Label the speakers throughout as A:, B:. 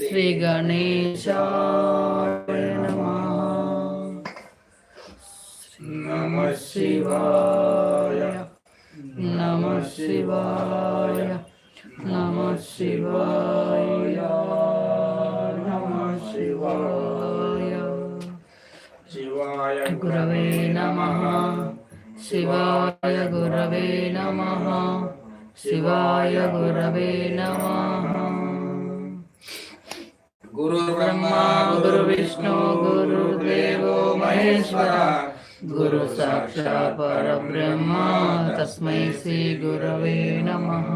A: శ్రీ గణేశ
B: నమ శివాయ నమ శివాయ
A: నమ శివాయ నమ శివాయ
B: శివాయ గురవే నమ
A: శివాయ గురవే నమ శివాయ గురవే నమ
B: गुरुर्ब्रह्मा गुरुविष्णु गुरुदेवो महेश्वर।
A: गुरु साक्षात् परब्रह्म तस्मै श्रीगुरवे नमः।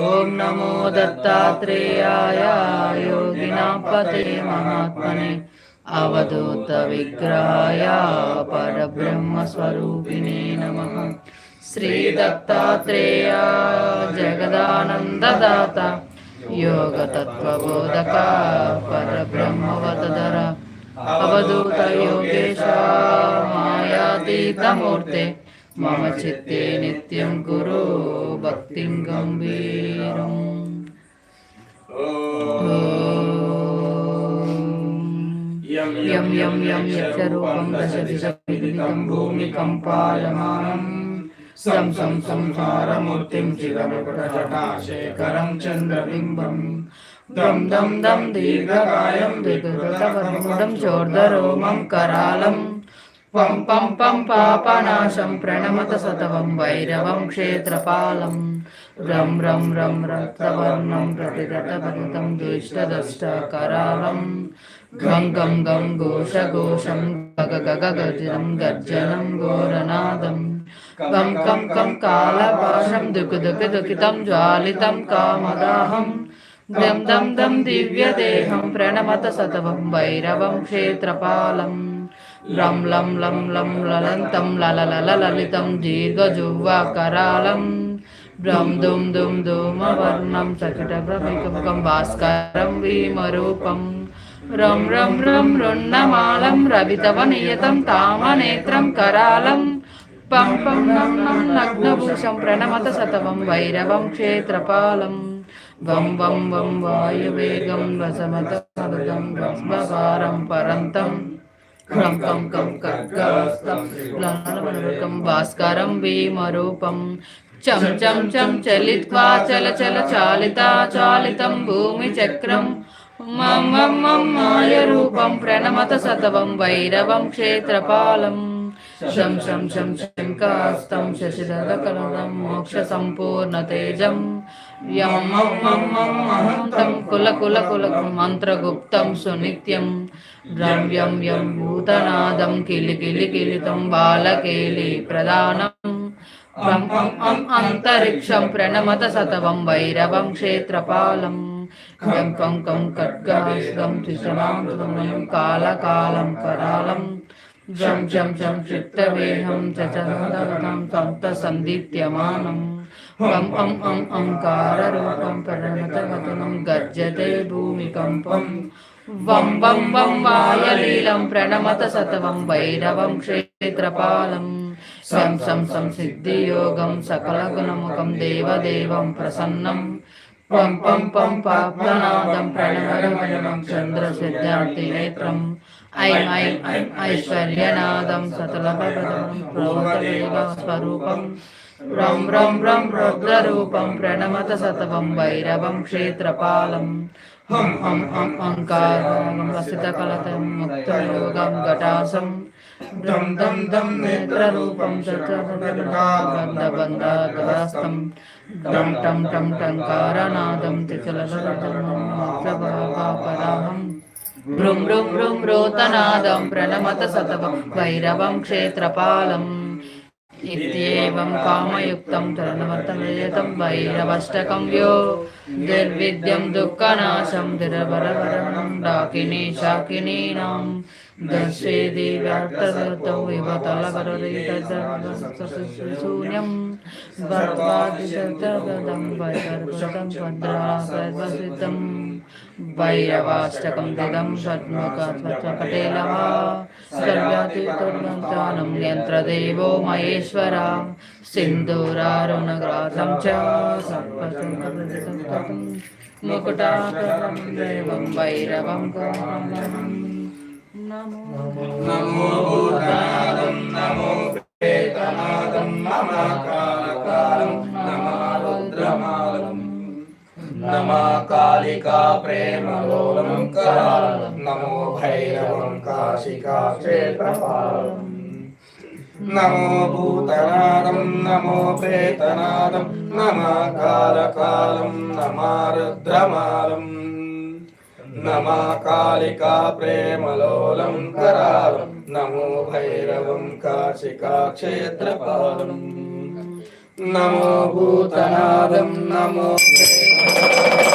A: ॐ नमो दत्तात्रेयाय योगिनापते महात्मने अवधूतविग्रहाय परब्रह्मस्वरूपिणे नमः। श्रीदत्तात्रेय जगदानन्ददाता योगतत्त्वबोधक परब्रह्मवदधर
B: अवधूत योगेश मायातीतमूर्ते
A: मम चित्ते नित्यं कुरु भक्तिं गम्भीरम्
B: यं यं यं यं यक्षरूपं दशदिशविदितं भूमिकम्पायमानम् सं సం సం సంహారమూర్తిం చిరముకుటజటాశేఖరం చంద్రబింబం
A: దం దం దం దీర్ఘకాయం వికృతకర్మకుటం చోర్ధరోమం కరాళం.
B: పం పం పం పాపనాశం ప్రణమత సతవం వైరవం క్షేత్రపాలం. రం రం రం రక్తవర్ణం ప్రతిరటభరితం దుష్టదష్టకరాళం గం గం గం ఘోషఘోషం గగ గగ గజనం గర్జనం ఘోరనాదం. కం కం కం కాలపాశం దుకు దుకు దుకితం జ్వాలితం కామదాహం
A: దం దం దం దివ్యదేహం ప్రణమత సతవం భైరవం క్షేత్రపాలం
B: లం లం లం లం లలంతం లలలలలితం దీర్ఘజువ్వాకరాళం
A: బ్రం దుం దుం ధూమవర్ణం చకటభ్రమికముఖం భాస్కరం వీమరూపం
B: రం రం రం రుణమాలం రవితవ నియతం తామనేత్రం కరాళం
A: పం పం నం నం నగ్నభూషం ప్రణమత శతవం వైరవం క్షేత్రపాలం. వం వం వం వాయువేగం వసమత మృదం భస్మభారం పరంతం.
B: కం కం కం కం
A: భాస్కరం భీమరూపం. చం చం చం చలిత్వా చల చల చాలిత చాలితం భూమి చక్రం. మం మం మం మాయ రూపం ప్రణమత సతవం వైరవం క్షేత్రపాలం. శం శం శం శంకాస్తం శశిధరకరణం మోక్షసంపూర్ణతేజం. యం అహంతం కుల కుల కుల మంత్రగుప్తం సునిత్యం. ద్రవ్యం యం భూతనాదం కిలి కిలి కిలితం బాలకేలి ప్రధానం.
B: అంతరిక్షం ప్రణమత సతవం వైరవం క్షేత్రపాలం. కం కం కం ఖడ్గాస్తం త్రిశనాం కాలకాలం కరాళం
A: జం జం జం చిత్తవేహం చచనోదగతం తప్త సందీప్యమానం
B: కం అం అం అంకారూపం ప్రణతమతునం గర్జతే భూమికంపం
A: వం వం వం వాయలీలం ప్రణమత సతవం వైరవం క్షేత్రపాలం.
B: సం
A: సం సం సిద్ధియోగం సకలగుణముఖం దేవదేవం ప్రసన్నం.
B: పం పం పం పాపనాదం ప్రణవరమణం చంద్రసిద్ధాంతి నేత్రం.
A: पं पं पाप्तनादं प्रणवरवनं चन्द्रसिद्धार्थिनेत्रम् ऐं ऐं ऐं ऐश्वर्यनादं सतलभप्रदं प्रोतवेगस्वरूपं
B: रं रं रं रुद्ररूपं प्रणमत सतवं भैरवं क्षेत्रपालम् हं हं हं अङ्कारं वसितकलतं मुक्तयोगं घटासं
A: दं दं दं नेत्ररूपं चतुर्बन्धबन्धागरास्तं डं टं टं टङ्कारनादं त्रिचलधरं भ्रुं
B: భృం భృం భృం రోతనాదం ప్రణమత సతవం భైరవం క్షేత్రపాలం
A: ఇత్యేవం కామయుక్తం తరుణవర్తనయతం వైరవష్టకం వ్యో దుర్విద్యం దుఃఖనాశం దురవరవరణం డాకిని శాకినీనాం దశేది వ్యాప్తదతో ఇవ తలవరీతూన్యం భర్వాది శబ్దం వైర్వతం షణ్ముఖపటేలः సర్వాతిర్గంచానం యంత్రదేవో మహేశ్వర సింధూరారుణగ్రాసం చ సర్వసంకటం ముకుటాకరం దేవం భైరవం కామం నమో నమో భూతనాదం నమో ప్రేతనాదం నమ
B: కాలకాలం నమ
A: రుద్రమాలం నమ కాళికా ప్రేమలోలం కరాలం
B: నమో భైరవం కాశికా క్షేత్రపాలం నమో భూతనాదం నమో ప్రేతనాదం నమ కాలకాలం నమ రుద్రమాలం నమ కాళికా ప్రేమలోలం కరాలం Thank you.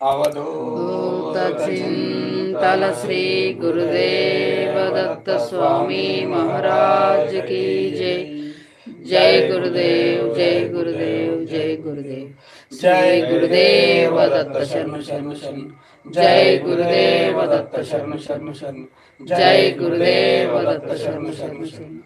B: अवधूतचिन्तन श्रीगुरुदेवदत्तस्वामी महाराज की जय।
A: जय गुरुदेव जय गुरुदेव जय गुरुदेव।
B: जय गुरुदेव दत्त शरण शरण शरण जय गुरुदेव दत्त शरण शरण शरण जय गुरुदेव दत्त शरण शरण शरण